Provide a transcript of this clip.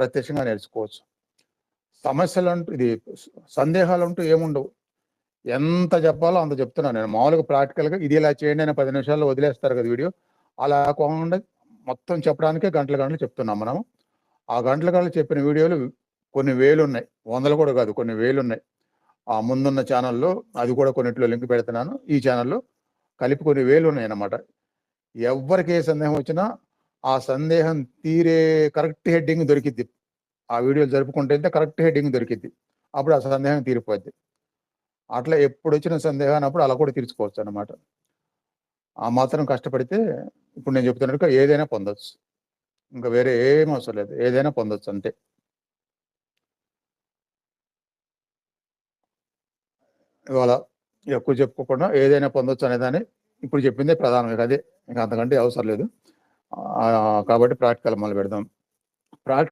ప్రత్యక్షంగా నేర్చుకోవచ్చు. సమస్యలు అంటూ ఇది సందేహాలు అంటూ ఏముండవు. ఎంత చెప్పాలో అంత చెప్తున్నాను నేను. మామూలుగా ప్రాక్టికల్గా ఇది ఇలా చేయండి అని పది నిమిషాల్లో వదిలేస్తారు కదా వీడియో. అలా కాకుండా మొత్తం చెప్పడానికే గంటల గంటలు చెప్తున్నాం మనం ఆ గంటల గంటలు చెప్పిన వీడియోలు కొన్ని వేలు ఉన్నాయి వందలు కూడా కాదు కొన్ని వేలు ఉన్నాయి ఆ ముందున్న ఛానల్లో అది కూడా కొన్నిట్లో లింక్ పెడుతున్నాను. ఈ ఛానల్లో కలిపి కొన్ని వేలు ఉన్నాయి అన్నమాట ఎవరికి ఏ సందేహం వచ్చినా ఆ సందేహం తీరే కరెక్ట్ హెడ్డింగ్ దొరికిద్ది. ఆ వీడియోలు జరుపుకుంటే కరెక్ట్ హెడ్డింగ్ దొరికిద్ది. అప్పుడు ఆ సందేహం తీరిపోద్ది. అట్లా ఎప్పుడు వచ్చిన సందేహాన్ని అప్పుడు అలా కూడా తీర్చుకోవచ్చు అన్నమాట ఆ మాత్రం కష్టపడితే ఇప్పుడు నేను చెప్తున్నట్టుగా ఏదైనా పొందొచ్చు. ఇంకా వేరే ఏం అవసరం లేదు. ఏదైనా పొందొచ్చు అంతే. ఇవాళ ఎక్కువ చెప్పుకోకుండా ఏదైనా పొందొచ్చు అనేదాన్ని ఇప్పుడు చెప్పిందే ప్రధానం ఇక అదే ఇంకా అంతకంటే అవసరం లేదు. కాబట్టి ప్రాక్టికల్ మొదలు పెడదాం. ప్రాక్టి